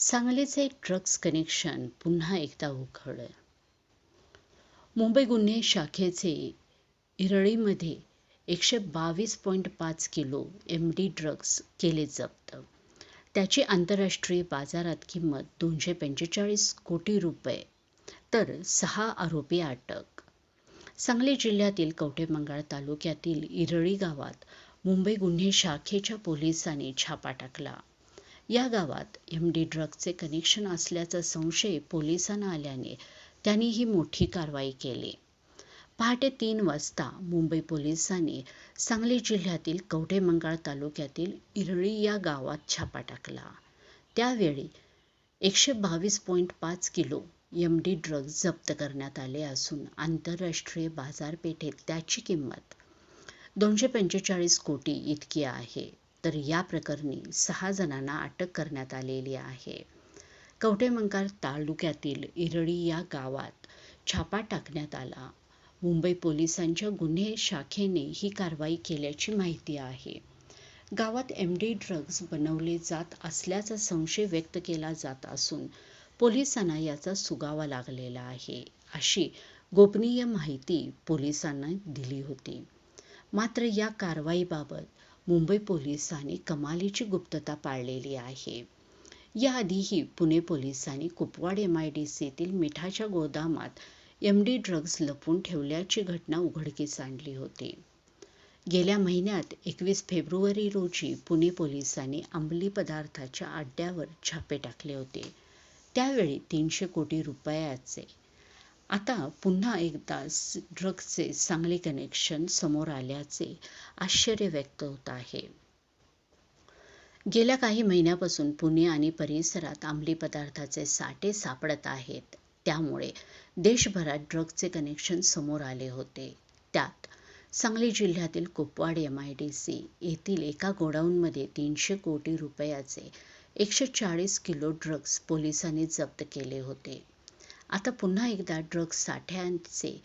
सांगलीचे drugs connection पुन्हा एकदा उघड मुंबई गुन्हे शाखेचे इरळीमध्ये एकशे बावीस पॉईंट पाच किलो एम डी ड्रग्ज केले जप्त. त्याची आंतरराष्ट्रीय बाजारात किंमत दोनशे पंचेचाळीस कोटी रुपये तर सहा आरोपी अटक. सांगली जिल्ह्यातील कवठेमंगाळ तालुक्यातील इरळी गावात मुंबई गुन्हे शाखेच्या पोलिसांनी छापा टाकला. या गावात एम डी ड्रगचे कनेक्शन असल्याचा संशय पोलिसांना आल्याने त्यांनी ही मोठी कारवाई केली. पहाटे तीन वाजता मुंबई पोलिसांनी सांगली जिल्ह्यातील कवठेमंकाळ तालुक्यातील इरळी या गावात छापा टाकला. त्यावेळी एकशे बावीस पॉईंट पाच किलो एम डी ड्रग्ज जप्त करण्यात आले असून आंतरराष्ट्रीय बाजारपेठेत त्याची किंमत दोनशे पंचेचाळीस कोटी इतकी आहे. तर या प्रकरणी सहा जणांना अटक करण्यात आलेली आहे. कवठेमंकाळ तालुक्यातील इरळी या गावात छापा टाकण्यात आला. मुंबई पोलिसांच्या गुन्हे शाखेने ही कारवाई केल्याची माहिती आहे. गावात एम डी ड्रग्ज बनवले जात असल्याचा संशय व्यक्त केला जात असून पोलिसांना याचा सुगावा लागलेला आहे अशी गोपनीय माहिती पोलिसांना दिली होती. मात्र या कारवाईबाबत मुंबई पोलिसांनी कमालीची गुप्तता पाळलेली आहे. याआधीही पुणे पोलिसांनी कुपवाड एम आय डी सीतील मिठाच्या गोदामात एम डी ड्रग्ज लपून ठेवल्याची घटना उघडकीस आणली होती. गेल्या महिन्यात एकवीस फेब्रुवारी रोजी पुणे पोलिसांनी अंमली पदार्थाच्या अड्ड्यावर छापे टाकले होते. त्यावेळी तीनशे कोटी रुपयाचे आता पुन्हा एकदा ड्रग्जचे चांगले कनेक्शन समोर आल्याचे आश्चर्य व्यक्त होत आहे. गेल्या काही महिन्यापासून पुणे आणि परिसरात अंमली पदार्थाचे साठे सापडत आहेत. त्यामुळे देशभरात ड्रग्जचे कनेक्शन समोर आले होते. त्यात सांगली जिल्ह्यातील Kupwad M I D C येथील एका गोडाऊनमध्ये तीनशे कोटी रुपयाचे एकशे चाळीस किलो ड्रग्ज पोलिसांनी जप्त केले होते. आता पुन्हा एकदा ड्रग्ज साठ्यांचे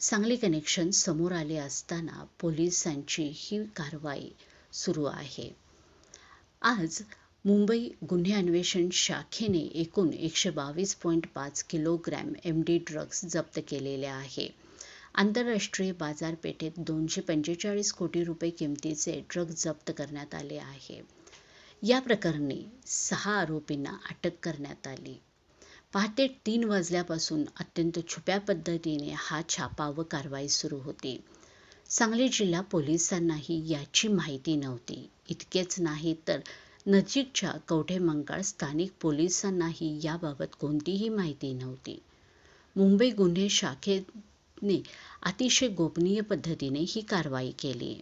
चांगले कनेक्शन समोर आले असताना पोलिसांची ही कारवाई सुरू आहे. आज मुंबई गुन्हे अन्वेषण शाखेने एकूण एकशे बावीस पॉईंट पाच किलोग्रॅम एम डी ड्रग्ज जप्त केलेले आहे. आंतरराष्ट्रीय बाजारपेठेत दोनशे पंचेचाळीस कोटी रुपये किमतीचे ड्रग्ज जप्त करण्यात आले आहे. या प्रकरणी सहा आरोपींना अटक करण्यात आली. पहाटे तीन वाजल्यापासून अत्यंत छुप्या पद्धतीने हा छापा व कारवाई सुरू होती. सांगली जिल्हा पोलिसांनाही याची माहिती नव्हती. इतकेच नाही तर नजीकच्या कवठेमंकाळ स्थानिक पोलिसांनाही याबाबत कोणतीही माहिती नव्हती. मुंबई गुन्हे शाखेने अतिशय गोपनीय पद्धतीने ही कारवाई केली.